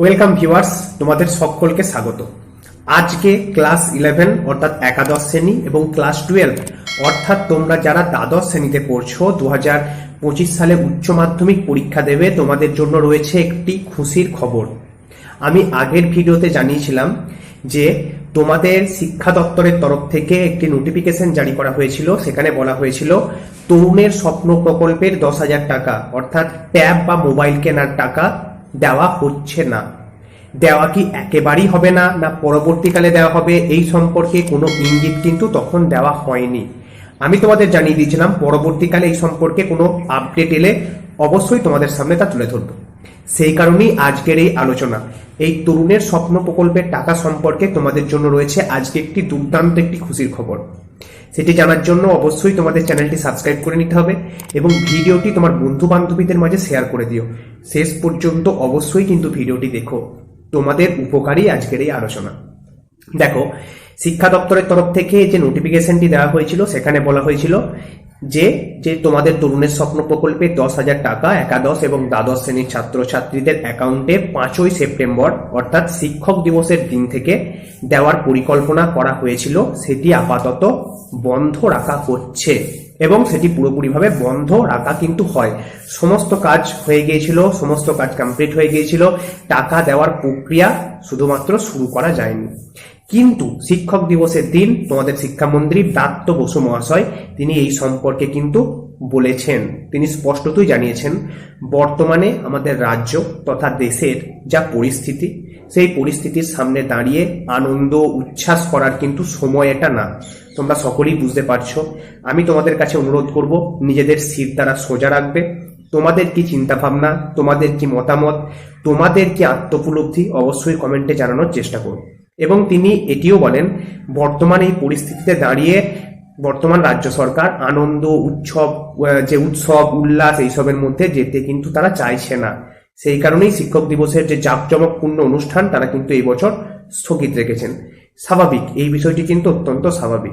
Welcome viewers তোমাদের সকলকে স্বাগত। আজকে ক্লাস ইলেভেন অর্থাৎ একাদশ শ্রেণি এবং ক্লাস টুয়েলভ অর্থাৎ তোমরা যারা দ্বাদশ শ্রেণীতে পড়ছো দু হাজার পঁচিশ সালে উচ্চ মাধ্যমিক পরীক্ষা দেবে, তোমাদের জন্য রয়েছে একটি খুশির খবর। আমি আগের ভিডিওতে জানিয়েছিলাম যে তোমাদের শিক্ষা দপ্তরের তরফ থেকে একটি নোটিফিকেশন জারি করা হয়েছিল। সেখানে বলা হয়েছিল, তরুণের স্বপ্ন প্রকল্পের দশ হাজার টাকা, অর্থাৎ ট্যাব বা মোবাইল কেনার টাকা দেওয়া হচ্ছে না। দেওয়া কি একেবারেই হবে না না পরবর্তীকালে দেওয়া হবে? এই সম্পর্কে কোনো ইঙ্গিত কিন্তু তখন দেওয়া হয়নি। আমি তোমাদের জানিয়ে দিয়েছিলাম, পরবর্তীকালে এই সম্পর্কে কোনো আপডেট এলে অবশ্যই তোমাদের সামনে তা তুলে ধরবো। সেই কারণেই আজকের এই আলোচনা। এই তরুণের স্বপ্ন প্রকল্পের টাকা সম্পর্কে তোমাদের জন্য রয়েছে আজকে একটি দুর্দান্ত একটি খুশির খবর। সেটি জানার জন্য অবশ্যই তোমাদের চ্যানেলটি সাবস্ক্রাইব করে নিতে হবে এবং ভিডিওটি তোমার বন্ধু বান্ধবীদের মাঝে শেয়ার করে দিও। শেষ পর্যন্ত অবশ্যই কিন্তু ভিডিওটি দেখো। তোমাদের উপকারী আজকের এই আলোচনা। দেখো, শিক্ষা দপ্তরের তরফ থেকে যে নোটিফিকেশনটি দেওয়া হয়েছিল, সেখানে বলা হয়েছিল যে যে তোমাদের তরুণের স্বপ্ন প্রকল্পে দশ হাজার টাকা, একাদশ এবং দ্বাদশ শ্রেণির ছাত্রছাত্রীদের অ্যাকাউন্টে পাঁচই সেপ্টেম্বর, অর্থাৎ শিক্ষক দিবসের দিন থেকে দেওয়ার পরিকল্পনা করা হয়েছিল, সেটি আপাতত বন্ধ রাখা হচ্ছে এবং সেটি পুরোপুরিভাবে বন্ধ রাখা কিন্তু হয়। সমস্ত কাজ হয়ে গিয়েছিল, সমস্ত কাজ কমপ্লিট হয়ে গিয়েছিল, টাকা দেওয়ার প্রক্রিয়া শুধুমাত্র শুরু করা যায়নি। কিন্তু শিক্ষক দিবসের দিন তোমাদের শিক্ষামন্ত্রী ব্রাত্য বসু মহাশয়, তিনি এই সম্পর্কে কিন্তু বলেছেন। তিনি স্পষ্টতই জানিয়েছেন, বর্তমানে আমাদের রাজ্য তথা দেশের যা পরিস্থিতি, সেই পরিস্থিতির সামনে দাঁড়িয়ে আনন্দ উচ্ছ্বাস করার কিন্তু সময় এটা না। তোমরা সকলেই বুঝতে পারছ। আমি তোমাদের কাছে অনুরোধ করব, নিজেদের সিট দ্বারা সোজা রাখবে। তোমাদের কি চিন্তা ভাবনা তোমাদের কি মতামত, তোমাদের কি আত্মপলব্ধি অবশ্যই কমেন্টে জানানোর চেষ্টা করো এবং তিনি এটিও বলেন, বর্তমান এই পরিস্থিতিতে দাঁড়িয়ে বর্তমান রাজ্য সরকার আনন্দ, উৎসব যে উৎসব, উল্লাস এইসবের মধ্যে যেতে কিন্তু তারা চাইছে না। সেই কারণেই শিক্ষক দিবসের যে জাঁকজমকপূর্ণ অনুষ্ঠান তারা কিন্তু এই বছর স্থগিত রেখেছেন। স্বাভাবিক, এই বিষয়টি কিন্তু অত্যন্ত স্বাভাবিক।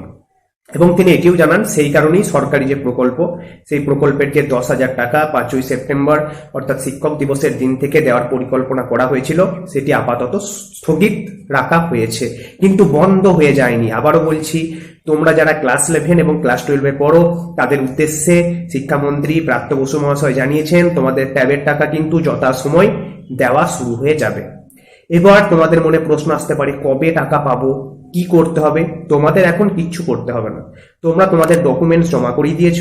এবং তিনি এটিও জানান, সেই কারণেই সরকারি যে প্রকল্প, সেই প্রকল্পের যে দশ হাজার টাকা পাঁচই সেপ্টেম্বর, অর্থাৎ শিক্ষক দিবসের দিন থেকে দেওয়ার পরিকল্পনা করা হয়েছিল, সেটি আপাতত স্থগিত রাখা হয়েছে। কিন্তু বন্ধ হয়ে যায়নি। আবারও বলছি তোমরা যারা ক্লাস ইলেভেন এবং ক্লাস টুয়েলভে পড়ো, তাদের উদ্দেশ্যে শিক্ষামন্ত্রী প্রাপ্ত বসু মহাশয় জানিয়েছেন, তোমাদের ট্যাবের টাকা কিন্তু যথাসময় দেওয়া শুরু হয়ে যাবে। এবার তোমাদের মনে প্রশ্ন আসতে পারে, কবে টাকা পাবো? কি করতে হবে? তোমাদের এখন কিচ্ছু করতে হবে না। তোমরা তোমাদের ডকুমেন্টস জমা করিয়ে দিয়েছ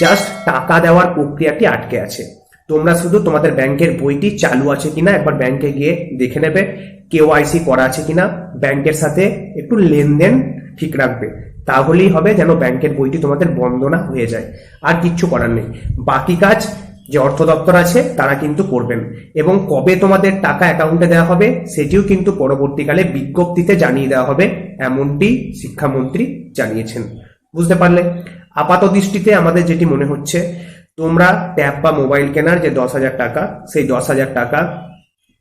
জাস্ট টাকা দেওয়ার প্রক্রিয়াটি আটকে আছে। তোমরা শুধু তোমাদের ব্যাংকের বইটি চালু আছে কিনা একবার ব্যাংকে গিয়ে দেখে নেবে কেওয়াইসি করা আছে কিনা, ব্যাংকের সাথে একটু লেনদেন ঠিক রাখবে। তাহলেই হবে যেন ব্যাংকের বইটি তোমাদের বন্ধ না হয়ে যায়। আর কিচ্ছু করার নেই। বাকি কাজ, যে অর্থ দপ্তর আছে, তারা কিন্তু করবেন। এবং কবে তোমাদের টাকা অ্যাকাউন্টে দেওয়া হবে, সেটিও কিন্তু পরবর্তীকালে বিজ্ঞপ্তিতে জানিয়ে দেওয়া হবে, এমনটি শিক্ষামন্ত্রী জানিয়েছেন। বুঝতে পারলে? আপাত দৃষ্টিতে আমাদের যেটি মনে হচ্ছে, তোমরা ট্যাব বা মোবাইল কেনার যে দশ হাজার টাকা, সেই দশ হাজার টাকা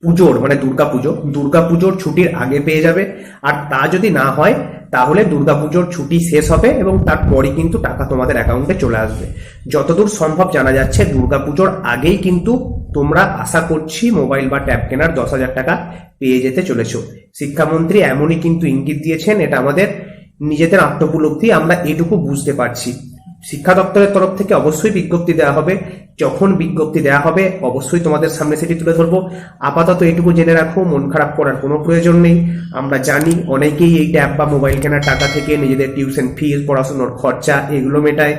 পুজোর মানে দুর্গা পুজো। দুর্গা পুজোর ছুটির আগে পেয়ে যাবে। আর তা যদি না হয়, তাহলে দুর্গা পুজোর ছুটি শেষ হবে এবং তারপরই কিন্তু টাকা তোমাদের অ্যাকাউন্টে চলে আসবে। যতদূর সম্ভব জানা যাচ্ছে, দুর্গা পুজোর আগেই কিন্তু তোমরা আশা করছি মোবাইল বা ট্যাব কেনার দশ হাজার টাকা পেয়ে যেতে চলেছো। শিক্ষামন্ত্রী এমনই কিন্তু ইঙ্গিত দিয়েছেন, এটা আমাদের নিজেদের আত্মপলব্ধি, আমরা এটুকু বুঝতে পারছি। শিক্ষা দপ্তরের তরফ থেকে অবশ্যই বিজ্ঞপ্তি দেওয়া হবে। যখন বিজ্ঞপ্তি দেওয়া হবে, অবশ্যই তোমাদের সামনে সেটি তুলে ধরবো। আপাতত এটুকু জেনে রাখো, মন খারাপ করার কোনো প্রয়োজন নেই। আমরা জানি অনেকেই এই ট্যাব বা মোবাইল কেনার টাকা থেকে নিজেদের টিউশন ফিজ পড়াশুনোর খরচা এগুলো মেটায়।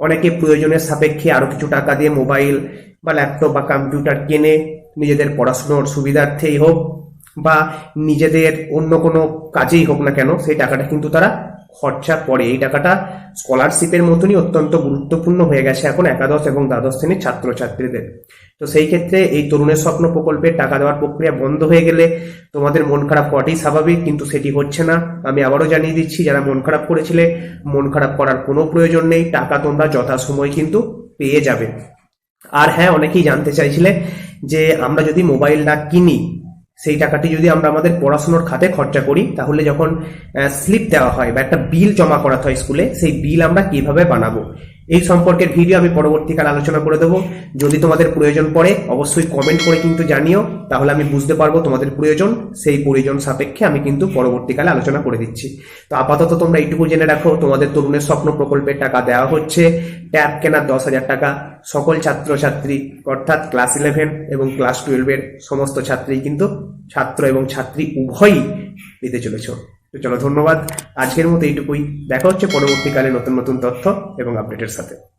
অনেকে প্রয়োজনের সাপেক্ষে আরও কিছু টাকা দিয়ে মোবাইল বা ল্যাপটপ বা কম্পিউটার কেনে নিজেদের পড়াশুনোর সুবিধার্থেই হোক বা নিজেদের অন্য কোনো কাজেই হোক না কেন, সেই টাকাটা কিন্তু তারা খরচা পড়ে এই টাকাটা স্কলারশিপের মতনই অত্যন্ত গুরুত্বপূর্ণ হয়ে গেছে এখন একাদশ এবং দ্বাদশ শ্রেণির ছাত্রছাত্রীদের। তো সেই ক্ষেত্রে এই তরুণের স্বপ্ন প্রকল্পের টাকা দেওয়ার প্রক্রিয়া বন্ধ হয়ে গেলে তোমাদের মন খারাপ করাটাই স্বাভাবিক, কিন্তু সেটি হচ্ছে না। আমি আবারও জানিয়ে দিচ্ছি, যারা মন খারাপ করেছিলে, মন খারাপ করার কোনো প্রয়োজন নেই। টাকা তোমরা যথাসময় কিন্তু পেয়ে যাবে। আর হ্যাঁ অনেকেই জানতে চাইছিলে যে আমরা যদি মোবাইল না কিনি সেই টাকাটি যদি আমরা আমাদের পড়াশোনার খাতে খরচা করি, তাহলে যখন স্লিপ দেওয়া হয় বা একটা বিল জমা করাতে হয় স্কুলে সেই বিল আমরা কীভাবে বানাবো? এই সম্পর্কের ভিডিও আমি পরবর্তীকালে আলোচনা করে দেবো। যদি তোমাদের প্রয়োজন পড়ে, অবশ্যই কমেন্ট করে কিন্তু জানিও। তাহলে আমি বুঝতে পারব তোমাদের প্রয়োজন। সেই প্রয়োজন সাপেক্ষে আমি কিন্তু পরবর্তীকালে আলোচনা করে দিচ্ছি। তো আপাতত তোমরা এইটুকু জেনে রাখো, তোমাদের তরুণের স্বপ্ন প্রকল্পের টাকা দেওয়া হচ্ছে। ট্যাব কেনার দশ হাজার টাকা। সকল ছাত্রছাত্রী, অর্থাৎ ক্লাস ইলেভেন এবং ক্লাস টুয়েলভের সমস্ত ছাত্রী কিন্তু, ছাত্র এবং ছাত্রী উভয়ই নিতে চলেছ। তো চলো ধন্যবাদ। আজকের মতো এইটুকুই। দেখা হচ্ছে পরবর্তীকালে নতুন নতুন তথ্য এবং আপডেটের সাথে।